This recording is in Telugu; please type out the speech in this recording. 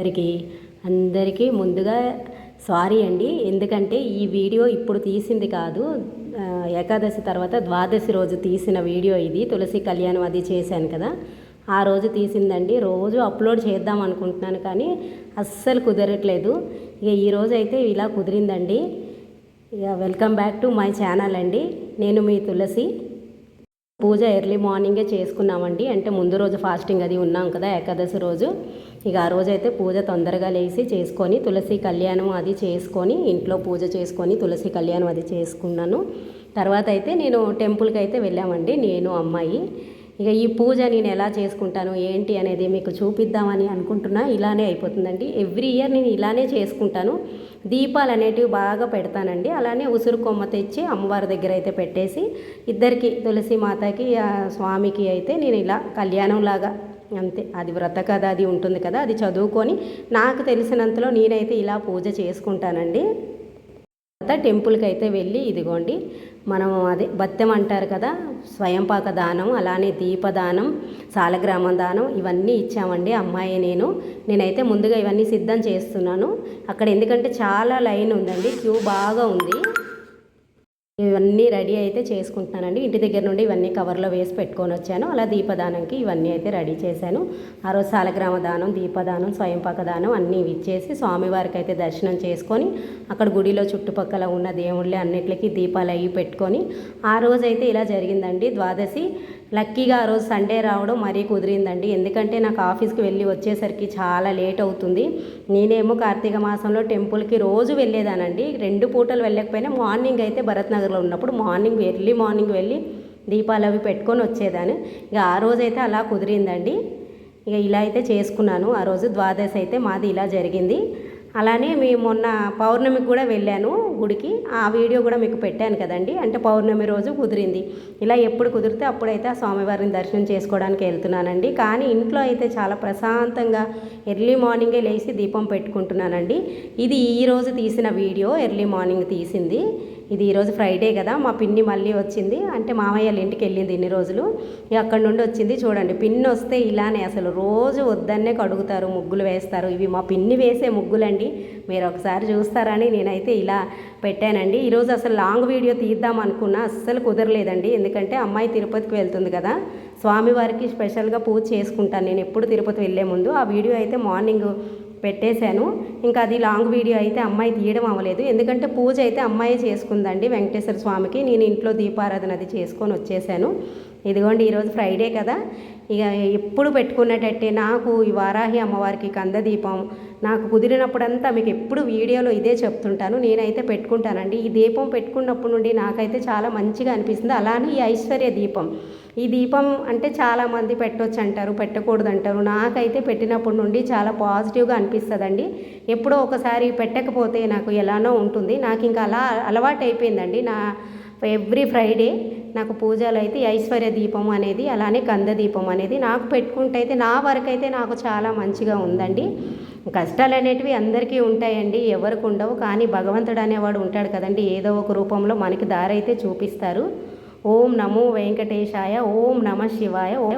అందరికీ అందరికీ ముందుగా సారీ అండి. ఎందుకంటే ఈ వీడియో ఇప్పుడు తీసింది కాదు ఏకాదశి తర్వాత ద్వాదశి రోజు తీసిన వీడియో ఇది. తులసి కళ్యాణం అది చేశాను కదా. ఆ రోజు తీసిందండి. రోజు అప్లోడ్ చేద్దాం అనుకుంటున్నాను కానీ అస్సలు కుదరట్లేదు. ఇక ఈ అయితే ఇలా కుదిరిందండి. ఇక welcome back to my channel అండి. నేను మీ తులసి. పూజ ఎర్లీ మార్నింగే చేసుకున్నామండి. అంటే ముందు రోజు ఫాస్టింగ్ అది ఉన్నాం కదా ఏకాదశి రోజు. ఇక ఆ రోజు అయితే పూజ తొందరగా లేచి చేసుకొని తులసి కళ్యాణం అది చేసుకొని ఇంట్లో పూజ చేసుకొని తులసి కళ్యాణం అది చేసుకున్నాను. తర్వాత అయితే నేను టెంపుల్కి అయితే వెళ్ళామండి నేను అమ్మాయి. ఇక ఈ పూజ నేను ఎలా చేసుకుంటాను ఏంటి అనేది మీకు చూపిద్దామని అనుకుంటున్నా ఇలానే అయిపోతుందండి. ఎవ్రీ ఇయర్ నేను ఇలానే చేసుకుంటాను. దీపాలు అనేటివి బాగా పెడతానండి. అలానే ఉసురు కొమ్మ తెచ్చి అమ్మవారి దగ్గర అయితే పెట్టేసి ఇద్దరికి తులసి మాతకి స్వామికి అయితే నేను ఇలా కళ్యాణం లాగా అంతే. అది వ్రత కథ అది ఉంటుంది కదా అది చదువుకొని నాకు తెలిసినంతలో నేనైతే ఇలా పూజ చేసుకుంటానండి. తర్వాత టెంపుల్కి అయితే వెళ్ళి ఇదిగోండి మనం అదే బత్తెం అంటారు కదా స్వయంపాక దానం అలానే దీపదానం సాలగ్రామ దానం ఇవన్నీ ఇచ్చామండి అమ్మాయి నేను. నేనైతే ముందుగా ఇవన్నీ సిద్ధం చేస్తున్నాను. అక్కడ ఎందుకంటే చాలా లైన్ ఉందండి క్యూ బాగా ఉంది. ఇవన్నీ రెడీ అయితే చేసుకుంటున్నానండి. ఇంటి దగ్గర నుండి ఇవన్నీ కవర్లో వేసి పెట్టుకొని వచ్చాను. అలా దీపదానంకి ఇవన్నీ అయితే రెడీ చేశాను. ఆ రోజు సాలగ్రామ దానం దీపదానం స్వయంపాక దానం అన్నీ ఇచ్చేసి స్వామివారికి అయితే దర్శనం చేసుకొని అక్కడ గుడిలో చుట్టుపక్కల ఉన్న దేవుళ్ళే అన్నిటికీ దీపాలు అవి పెట్టుకొని ఆ రోజైతే ఇలా జరిగిందండి. ద్వాదశి లక్కీగా ఆ రోజు సండే రావడం మరీ కుదిరిందండి. ఎందుకంటే నాకు ఆఫీస్కి వెళ్ళి వచ్చేసరికి చాలా లేట్ అవుతుంది. నేనేమో కార్తీక మాసంలో టెంపుల్కి రోజు వెళ్ళేదానండి. రెండు పూటలు వెళ్ళకపోయినా మార్నింగ్ అయితే భరత్ నగర్లో ఉన్నప్పుడు మార్నింగ్ ఎర్లీ మార్నింగ్ వెళ్ళి దీపాలు అవి పెట్టుకొని వచ్చేదాన్ని. ఇక ఆ రోజైతే అలా కుదిరిందండి. ఇక ఇలా అయితే చేసుకున్నాను. ఆ రోజు ద్వాదశి అయితే మాది ఇలా జరిగింది. అలానే మేము మొన్న పౌర్ణమికి కూడా వెళ్ళాను గుడికి. ఆ వీడియో కూడా మీకు పెట్టాను కదండి. అంటే పౌర్ణమి రోజు కుదిరింది. ఇలా ఎప్పుడు కుదిరితే అప్పుడైతే ఆ స్వామివారిని దర్శనం చేసుకోవడానికి వెళ్తున్నానండి. కానీ ఇంట్లో అయితే చాలా ప్రశాంతంగా ఎర్లీ మార్నింగే లేచి దీపం పెట్టుకుంటున్నానండి. ఇది ఈరోజు తీసిన వీడియో ఎర్లీ మార్నింగ్ తీసింది. ఇది ఈరోజు ఫ్రైడే కదా మా పిన్ని మళ్ళీ వచ్చింది. అంటే మామయ్య వాళ్ళ ఇంటికి వెళ్ళింది ఇన్ని రోజులు. అక్కడ నుండి వచ్చింది చూడండి పిన్ని వస్తే ఇలానే అసలు రోజు వద్దన్నే కడుగుతారు ముగ్గులు వేస్తారు. ఇవి మా పిన్ని వేసే ముగ్గులండి. మీరు ఒకసారి చూస్తారని నేనైతే ఇలా పెట్టానండి. ఈరోజు అసలు లాంగ్ వీడియో తీద్దాం అనుకున్నా అస్సలు కుదరలేదండి. ఎందుకంటే అమ్మాయి తిరుపతికి వెళ్తుంది కదా. స్వామివారికి స్పెషల్గా పూజ చేసుకుంటాను. నేను ఎప్పుడు తిరుపతి వెళ్ళే ముందు. ఆ వీడియో అయితే మార్నింగ్ పెట్టేశాను. ఇంకా అది లాంగ్ వీడియో అయితే అమ్మాయి తీయడం అవ్వలేదు. ఎందుకంటే పూజ అయితే అమ్మాయి చేసుకుందండి వెంకటేశ్వర స్వామికి. నేను ఇంట్లో దీపారాధన అది చేసుకొని వచ్చేసాను. ఇదిగోండి ఈరోజు ఫ్రైడే కదా. ఇక ఎప్పుడు పెట్టుకున్నట్టే నాకు ఈ వారాహి అమ్మవారికి కంద దీపం నాకు కుదిరినప్పుడంతా మీకు ఎప్పుడు వీడియోలో ఇదే చెప్తుంటాను నేనైతే పెట్టుకుంటానండి. ఈ దీపం పెట్టుకున్నప్పటి నుండి నాకైతే చాలా మంచిగా అనిపిస్తుంది. అలానే ఈ ఐశ్వర్య దీపం. ఈ దీపం అంటే చాలామంది పెట్టొచ్చు అంటారు పెట్టకూడదు అంటారు. నాకైతే పెట్టినప్పటి నుండి చాలా పాజిటివ్గా అనిపిస్తుందండి. ఎప్పుడో ఒకసారి పెట్టకపోతే నాకు ఎలానో ఉంటుంది. నాకు ఇంకా అలా అలవాటు అయిపోయిందండి నా ఎవ్రీ ఫ్రైడే నాకు పూజలు అయితే ఐశ్వర్య దీపం అనేది అలానే కంద దీపం అనేది నాకు పెట్టుకుంటే అయితే నా వరకు అయితే నాకు చాలా మంచిగా ఉందండి. కష్టాలు అనేటివి అందరికీ ఉంటాయండి ఎవరికి ఉండవు. కానీ భగవంతుడు అనేవాడు ఉంటాడు కదండి ఏదో ఒక రూపంలో మనకి దారైతే చూపిస్తారు. ఓం నమో వెంకటేశాయ ఓం నమ శివాయ ఓ